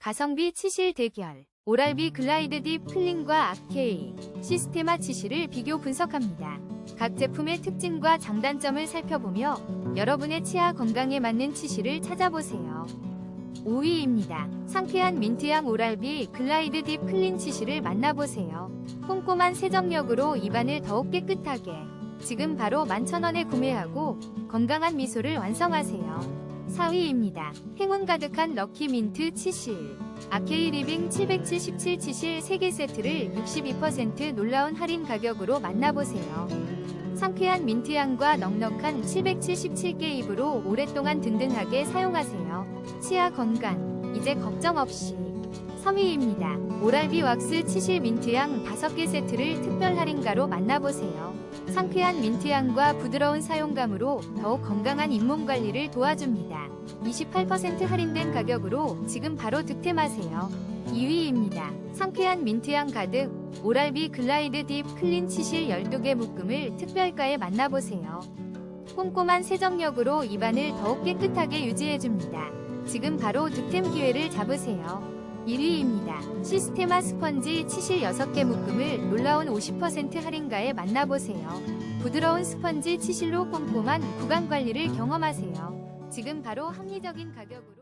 가성비 치실 대결 오랄비 글라이드 딥 클린과 아케이 시스테마 치실을 비교 분석합니다. 각 제품의 특징과 장단점을 살펴보며 여러분의 치아 건강에 맞는 치실을 찾아보세요. 5위입니다. 상쾌한 민트향 오랄비 글라이드 딥 클린 치실을 만나보세요. 꼼꼼한 세정력으로 입안을 더욱 깨끗하게 지금 바로 11,000원에 구매하고 건강한 미소를 완성하세요. 4위입니다. 행운 가득한 럭키 민트 치실. 아케이 리빙 777 치실 3개 세트를 62% 놀라운 할인 가격으로 만나보세요. 상쾌한 민트향과 넉넉한 777개 입으로 오랫동안 든든하게 사용하세요. 치아 건강, 이제 걱정 없이. 3위입니다. 오랄비 왁스 치실 민트향 5개 세트를 특별 할인가로 만나보세요. 상쾌한 민트향과 부드러운 사용감으로 더욱 건강한 잇몸 관리를 도와줍니다. 28% 할인된 가격으로 지금 바로 득템하세요. 2위입니다. 상쾌한 민트향 가득 오랄비 글라이드 딥 클린 치실 12개 묶음을 특별가에 만나보세요. 꼼꼼한 세정력으로 입안을 더욱 깨끗하게 유지해줍니다. 지금 바로 득템 기회를 잡으세요. 1위입니다. 시스테마 스펀지 치실 6개 묶음을 놀라운 50% 할인가에 만나보세요. 부드러운 스펀지 치실로 꼼꼼한 구강 관리를 경험하세요. 지금 바로 합리적인 가격으로